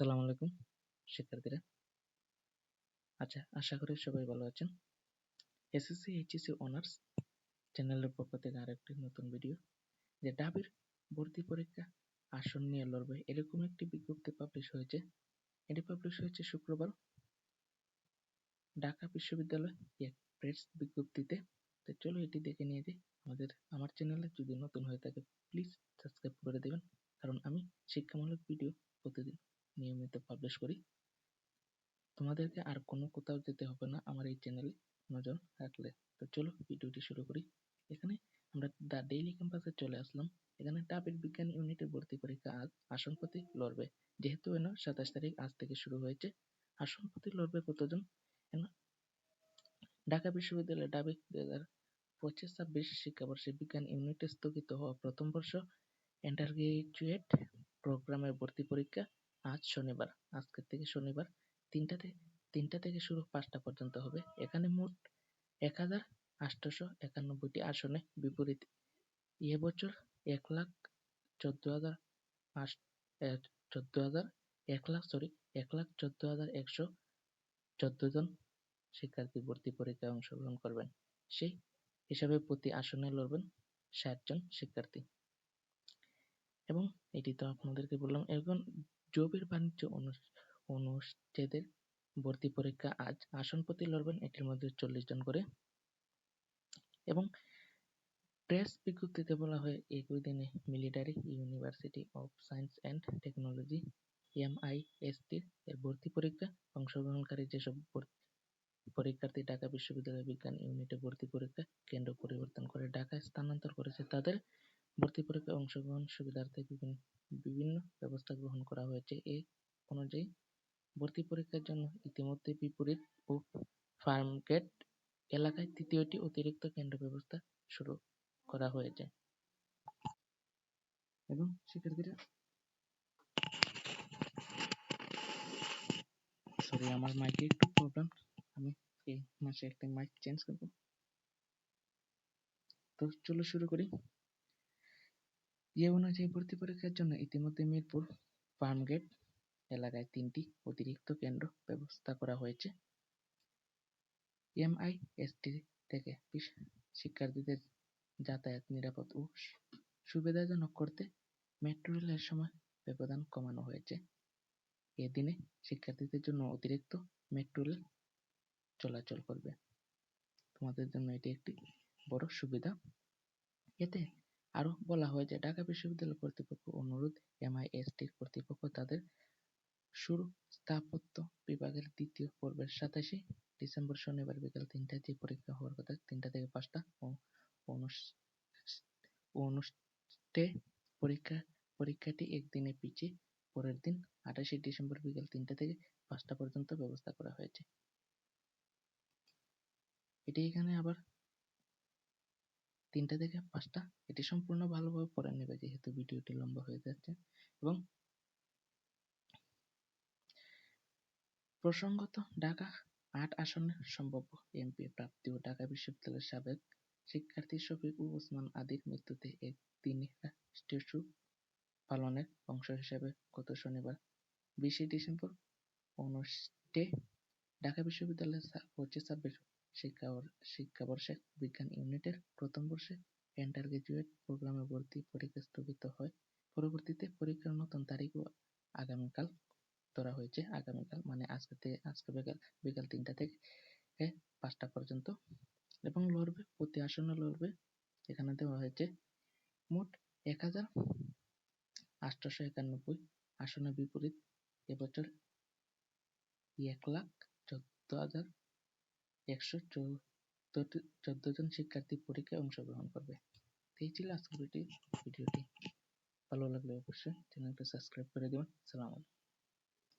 আসসালামু আলাইকুম, শিক্ষার্থীরা। আচ্ছা আশা করি সবাই ভালো আছেন। এসএসসি, এইচএসসি, অনার্স চ্যানেলের পক্ষ থেকে আরেকটি নতুন ভিডিও। যে ডাবির ভর্তি পরীক্ষা আসন নিয়ে লড়বে, এরকম একটি বিজ্ঞপ্তি পাবলিশ হয়েছে। এটি পাবলিশ হয়েছে শুক্রবার ঢাকা বিশ্ববিদ্যালয় এক প্রেস বিজ্ঞপ্তিতে। তো চলো এটি দেখে নিয়ে যাই। আমাদের, আমার চ্যানেলে যদি নতুন হয়ে থাকে প্লিজ সাবস্ক্রাইব করে দেবেন। কারণ আমি শিক্ষামূলক ভিডিও প্রতিদিন নিয়মিত পাবলিশ করি। তোমাদেরকে আর কোনো কোথাও যেতে হবে না আমার এই চ্যানেলে নজর রাখলে। তো চলো ভিডিওটি শুরু করি। এখানে আমরা দ্য ডেইলি ক্যাম্পাসে চলে আসলাম। এখানে টাপের বিজ্ঞান ইউনিটে ভর্তি পরীক্ষা আজ আসন প্রতি লড়বে। যেহেতু এন সাতাশ তারিখ আজ থেকে শুরু হয়েছে। আসন প্রতি লড়বে কতজন? ঢাকা বিশ্ববিদ্যালয়ে ডাবি দুই হাজার পঁচিশ ছাব্বিশ শিক্ষাবর্ষে বিজ্ঞান ইউনিটে স্থগিত হওয়া প্রথম বর্ষ গ্রাজুয়েট প্রোগ্রামের ভর্তি পরীক্ষা আজ শনিবার, আজকের থেকে শনিবার তিনটা থেকে তিনটা থেকে শুরু পাঁচটা পর্যন্ত হবে। এখানে মোট এক হাজার আটশোশো একানব্বইটি আসনে বিপরীত। এ বছর এক লাখ চোদ্দ হাজার চোদ্দ হাজার এক লাখ সরি এক লাখ চোদ্দ হাজার একশো চোদ্দ জন শিক্ষার্থী ভর্তি পরীক্ষায় অংশগ্রহণ করবেন। সেই হিসাবে প্রতি আসনে লড়বেন ষাট জন শিক্ষার্থী। এবং এটি তো আপনাদেরকে বললাম এখন জবের বাণিজ্য অনুচ্ছেদের ভর্তি পরীক্ষা আজ আসন প্রতি লড়বেন এটির মধ্যে চল্লিশ জন করে। এবং প্রেস বিজ্ঞপ্তিতে বলা হয়, একই দিনে military university of science and technology এমআইএসটির এর ভর্তি পরীক্ষা, অংশগ্রহণকারী যেসব পরীক্ষার্থী ঢাকা বিশ্ববিদ্যালয় বিজ্ঞান ইউনিটে ভর্তি পরীক্ষা কেন্দ্র পরিবর্তন করে ঢাকায় স্থানান্তর করেছে, তাদের ভর্তি পরীক্ষায় অংশগ্রহণ সুবিধার্থে বিভিন্ন ব্যবস্থা গ্রহণ করা হয়েছে। এ অনুযায়ী ভর্তি পরীক্ষার জন্য ইতিমধ্যে বিপরীত ও ফার্মগেট এলাকায় তৃতীয়টি অতিরিক্ত কেন্দ্র ব্যবস্থা শুরু করা হয়েছে। এবং শিক্ষার্থীরা সরি, আমার মাইকে একটু প্রবলেম আমি এই মাসে একটা মাইক চেঞ্জ করব। তো চলো শুরু করি। ইয়ে অনুযায়ী ভর্তি পরীক্ষার জন্য ইতিমধ্যে মিরপুর ফার্মগেট এলাকায় তিনটি অতিরিক্ত কেন্দ্র ব্যবস্থা করা হয়েছে। এমআইএসটি থেকে শিক্ষার্থীদের যাতায়াত নিরাপদ ও সুবিধাজনক করতে মেট্রো রেলের সময় ব্যবধান কমানো হয়েছে। এ দিনে শিক্ষার্থীদের জন্য অতিরিক্ত মেট্রো রেল চলাচল করবে। তোমাদের জন্য এটি একটি বড় সুবিধা। এতে আরও বলা হয় যে, ঢাকা বিশ্ববিদ্যালয় কর্তৃপক্ষ অনুরোধ এমআইএসটির কর্তৃপক্ষ তাদের শুরু স্থাপত্য বিভাগের দ্বিতীয় পর্বের সাতাশে ডিসেম্বর শনিবার বিকাল তিনটায় যে পরীক্ষা হওয়ার কথা, তিনটা থেকে পাঁচটা অনুষ্ঠে পরীক্ষা, পরীক্ষাটি একদিনে পিছিয়ে পরের দিন আঠাশে ডিসেম্বর বিকাল তিনটা থেকে পাঁচটা পর্যন্ত ব্যবস্থা করা হয়েছে। এটি এখানে আবার তিনটা থেকে পাঁচটা, এটি সম্পূর্ণ ভালোভাবে পড়ে নেবে যেহেতু ভিডিওটি লম্বা হয়ে যাচ্ছে এবং প্রসঙ্গত ঢাকা আট আসনে সম্ভাব্য এমপি প্রাপ্তি ও ঢাকা বিশ্ববিদ্যালয়ের সাবেক শিক্ষার্থী শফিকুল ওসমান আদির মৃত্যুতে এক দিনে স্ট্যাচু পালনের অংশ হিসেবে গত শনিবার বিশে ডিসেম্বর অনুষ্ঠে ঢাকা বিশ্ববিদ্যালয়ের পঁচিশ ছাব্বিশ শিক্ষাবর্ষে বিজ্ঞান ইউনিটের প্রথম বর্ষে আন্ডার গ্রাজুয়েট প্রোগ্রামে ভর্তি পরীক্ষা স্থগিত হয়। পরবর্তীতে পরীক্ষার নতুন তারিখও আগামীকাল ধরা হয়েছে। আগামীকাল মানে আজকে থেকে, আজকে বিকাল বিকাল তিনটা থেকে পাঁচটা পর্যন্ত। এবং লড়বে, প্রতি আসনে লড়বে, এখানে দেওয়া হয়েছে মোট এক হাজার আটশোশো একানব্বই আসনের বিপরীত। এবছর এক লাখ চোদ্দ হাজার একশো চোদ্দ জন শিক্ষার্থী পরীক্ষায় অংশগ্রহণ করবে। এই ছিল আজকের ভিডিওটি ভালো লাগলে অবশ্যই চ্যানেলটা সাবস্ক্রাইব করে দেবেন। সালাম আলাইকুম।